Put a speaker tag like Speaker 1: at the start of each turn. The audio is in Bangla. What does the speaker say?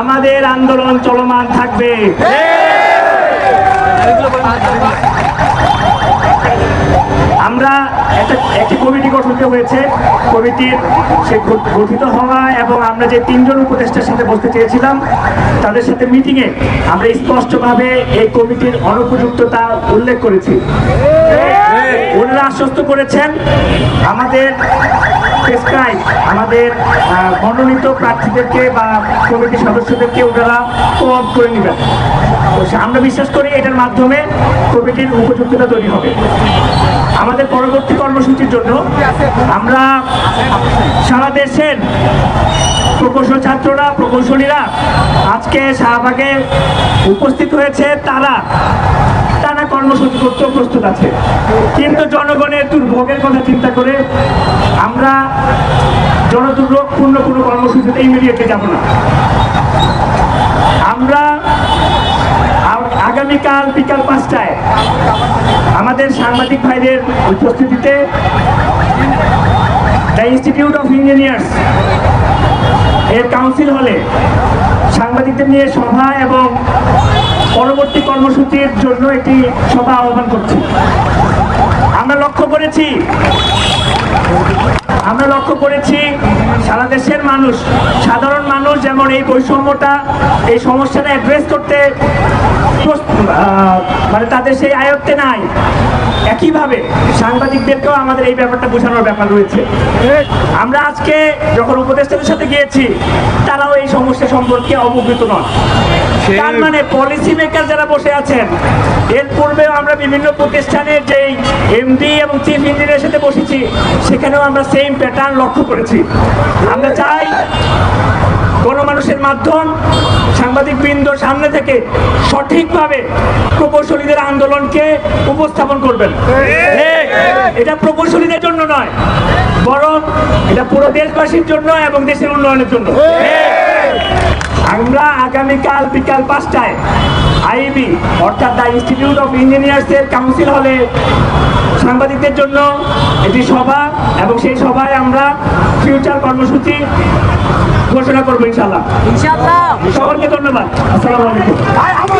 Speaker 1: আমাদের আন্দোলন চলমান থাকবে। আমরা একটা একটি কমিটি গঠন হয়েছে। কমিটির সে গঠিত হওয়া এবং আমরা যে তিনজন উপদেষ্টার সাথে বসতে চেয়েছিলাম, তাদের সাথে মিটিংয়ে আমরা স্পষ্টভাবে এই কমিটির অনুপযুক্ততা উল্লেখ করেছি। ওনারা আশ্বস্ত করেছেন। আমাদের প্রেসক্রাইব, আমাদের মনোনীত প্রার্থীদেরকে বা কমিটির সদস্যদেরকে ওনারা কোঅপ করে নেবেন। আমরা বিশ্বাস করি এটার মাধ্যমে কমিটির উপযুক্ততা তৈরি হবে। আমাদের পরবর্তী কর্মসূচির জন্য আমরা সারা দেশের প্রকৌশল ছাত্ররা, প্রকৌশলীরা আজকে শাহবাগে উপস্থিত হয়েছে। তারা টানা কর্মসূচি করতেও প্রস্তুত আছে। কিন্তু জনগণের দুর্ভোগের কথা চিন্তা করে আমরা জনদুর্ভোগপূর্ণ কোনো কর্মসূচিতে ইমিডিয়েটলি যাব না। আমরা আগামীকাল বিকাল পাঁচটায় আমাদের সাংবাদিক ভাইদের উপস্থিতিতে দ্য ইনস্টিটিউট অফ ইঞ্জিনিয়ার্স এর কাউন্সিল হলে সাংবাদিকদের নিয়ে সভা এবং কর্মসূচির জন্য একটি সভা আহ্বান করছি। আমরা লক্ষ্য করেছি, আমরা লক্ষ্য করেছি সারা দেশের মানুষ সাধারণ মানুষ যেমন এই বৈষম্যটা এই সমস্যাটা অ্যাড্রেস করতে মানে তাদের সেই আয়ত্তে নাই। একইভাবে সাংবাদিকদেরকেও আমাদের এই ব্যাপারটা বোঝানোর ব্যাপার রয়েছে। আমরা আজকে যখন উপদেষ্টাদের সাথে গিয়েছি তারাও এই সমস্যা সম্পর্কে অবগত নন। তার মানে পলিসি মেকার যারা বসে আছেন এর পূর্বে আমরা বিভিন্ন প্রতিষ্ঠানের যেই এমডি এবং চিফ ইঞ্জিনিয়ারের সাথে বসেছি সেখানেও আমরা সেম প্যাটার্ন লক্ষ্য করেছি। আমরা চাই কোন মানুষের মাধ্যম সাংবাদিক বৃন্দ সামনে থেকে সঠিকভাবে প্রকৌশলীদের আন্দোলনকে উপস্থাপন করবেন। এটা প্রকৌশলীদের জন্য নয় বরং এটা পুরো দেশবাসীর জন্য এবং দেশের উন্নয়নের জন্য। আমরা আগামীকাল বিকাল পাঁচটায় আইবি অর্থাৎ দ্য ইনস্টিটিউট অফ ইঞ্জিনিয়ার্সের কাউন্সিল হলে সাংবাদিকদের জন্য একটি সভা এবং সেই সভায় আমরা ফিউচার কর্মসূচি ঘোষণা করব ইনশাল্লাহ সবাইকে ধন্যবাদ। আসসালামু আলাইকুম।